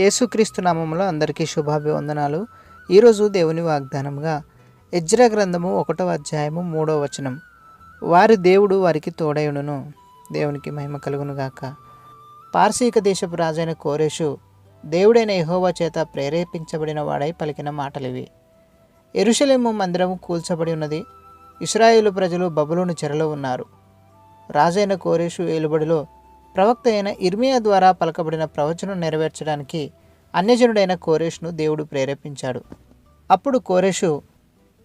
యేసుక్రీస్తు నామంలో అందరికీ శుభాభివందనాలు. ఈరోజు దేవుని వాగ్దానంగా యజ్ర గ్రంథము ఒకటవ అధ్యాయము మూడవ వచనం. వారి దేవుడు వారికి తోడయుడును. దేవునికి మహిమ కలుగును గాక పార్సీక దేశపు రాజైన కోరేషు దేవుడైన ఎహోవా చేత ప్రేరేపించబడిన వాడై పలికిన మాటలివి. ఎరుషలేము మందిరము కూల్చబడి ఉన్నది. ఇస్రాయేలు ప్రజలు బబులోను చెరలో ఉన్నారు. రాజైన కోరేషు ఏలుబడిలో ప్రవక్త అయిన ఇర్మియా ద్వారా పలకబడిన ప్రవచనం నెరవేర్చడానికి అన్యజనుడైన కోరేష్ను దేవుడు ప్రేరేపించాడు. అప్పుడు కోరేషు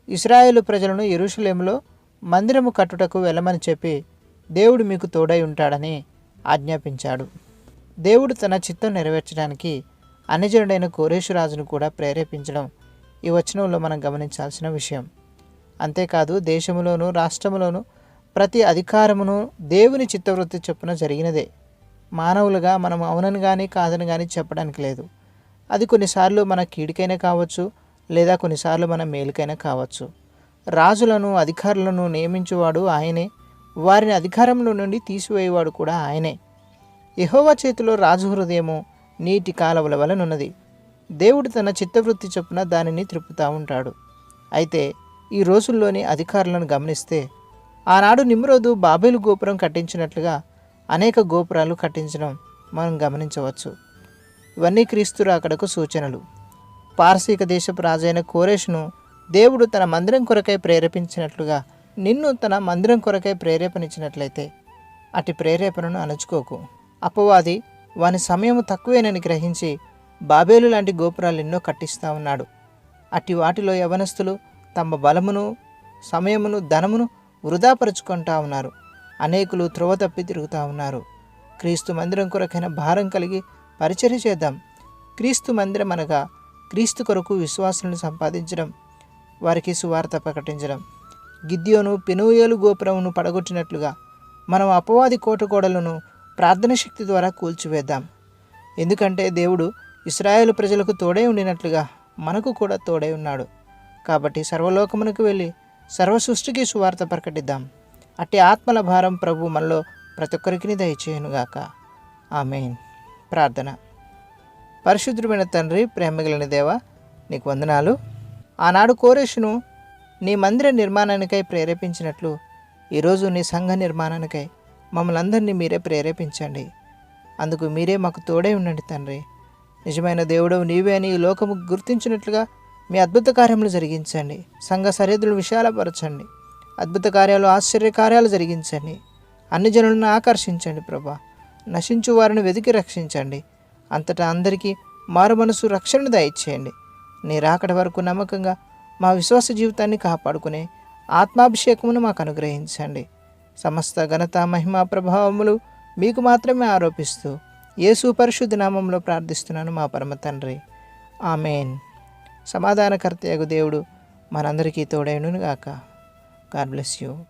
ఇస్రాయేలు ప్రజలను ఎరుషలేములో మందిరము కట్టుటకు వెళ్ళమని చెప్పి దేవుడు మీకు తోడై ఉంటాడని ఆజ్ఞాపించాడు. దేవుడు తన చిత్తం నెరవేర్చడానికి అన్యజనుడైన కోరేషు రాజును కూడా ప్రేరేపించడం ఈ వచనంలో మనం గమనించాల్సిన విషయం. అంతేకాదు దేశములోను రాష్ట్రములోను ప్రతి అధికారమును దేవుని చిత్తవృత్తి చొప్పున జరిగినదే. మానవులుగా మనం అవునని కానీ కాదని కానీ చెప్పడానికి లేదు. అది కొన్నిసార్లు మన కీడికైనా కావచ్చు లేదా కొన్నిసార్లు మన మేలుకైనా కావచ్చు. రాజులను అధికారులను నియమించువాడు ఆయనే. వారిని అధికారంలో నుండి తీసివేయవాడు కూడా ఆయనే. యహోవా చేతిలో రాజు హృదయము నీటి కాలవల వలనున్నది. దేవుడు తన చిత్తవృత్తి చొప్పున దానిని త్రిప్పుతూ ఉంటాడు. అయితే ఈ రోజుల్లోని అధికారులను గమనిస్తే ఆనాడు నిమ్రోదు బాబేలు గోపురం కట్టించినట్లుగా అనేక గోపురాలు కట్టించడం మనం గమనించవచ్చు. ఇవన్నీ క్రీస్తు రాకడకు సూచనలు. పార్సీక దేశపు రాజైన కోరేష్ను దేవుడు తన మందిరం కొరకై ప్రేరేపించినట్లుగా నిన్ను తన మందిరం కొరకై ప్రేరేపణించినట్లయితే అటు ప్రేరేపణను అణచుకోకు. అపవాది వాని సమయము తక్కువేనని గ్రహించి బాబేలు లాంటి గోపురాలు ఎన్నో కట్టిస్తూ ఉన్నాడు. అట్టి వాటిలో యవనస్తులు తమ బలమును సమయమును ధనమును వృధాపరుచుకుంటా ఉన్నారు. అనేకులు త్రువ తప్పి తిరుగుతూ ఉన్నారు. క్రీస్తు మందిరం కొరకైన భారం కలిగి పరిచర్య చేద్దాం. క్రీస్తు మందిరం అనగా క్రీస్తు కొరకు విశ్వాసులను సంపాదించడం వారికి సువార్త ప్రకటించడం. గిద్యోను పెనుయేలు గోపురమును పడగొట్టినట్లుగా మనం అపవాది కోటగోడలను ప్రార్థన శక్తి ద్వారా కూల్చివేద్దాం. ఎందుకంటే దేవుడు ఇస్రాయేల్ ప్రజలకు తోడై ఉండినట్లుగా మనకు కూడా తోడై ఉన్నాడు. కాబట్టి సర్వలోకమునకు వెళ్ళి సర్వ సృష్టికి సువార్త ప్రకటిద్దాం. అట్టి ఆత్మల భారం ప్రభు మనలో ప్రతి ఒక్కరికి దయచేయనుగాక. ఆమెన్. ప్రార్థన. పరిశుద్ధుడైన తండ్రి ప్రేమగలిగిన దేవ నీకు వందనాలు. ఆనాడు కోరేషును నీ మందిర నిర్మాణానికై ప్రేరేపించినట్లు ఈరోజు నీ సంఘ నిర్మాణానికై మమ్మల్ని అందరినీ మీరే ప్రేరేపించండి. అందుకు మీరే మాకు తోడే ఉండండి తండ్రి. నిజమైన దేవుడవు నీవే అని ఈ లోకము గుర్తించినట్లుగా మీ అద్భుత కార్యములు జరిగించండి. సంఘ సరిహద్దులు విశాలపరచండి. అద్భుత కార్యాలు ఆశ్చర్య కార్యాలు జరిగించండి. అన్ని జనులను ఆకర్షించండి ప్రభా. నశించు వారిని వెతికి రక్షించండి. అంతటా అందరికీ మారు మనసు రక్షణను దయచేయండి. నీ రాకడ వరకు నమ్మకంగా మా విశ్వాస జీవితాన్ని కాపాడుకునే ఆత్మాభిషేకమును మాకు అనుగ్రహించండి. సమస్త ఘనత మహిమ ప్రభావములు మీకు మాత్రమే ఆరోపిస్తూ యేసు పరిశుద్ధ నామంలో ప్రార్థిస్తున్నాను మా పరమ తండ్రి. ఆమెన్. సమాధానకర్తయగు దేవుడు మనందరికీ తోడైనను God bless you.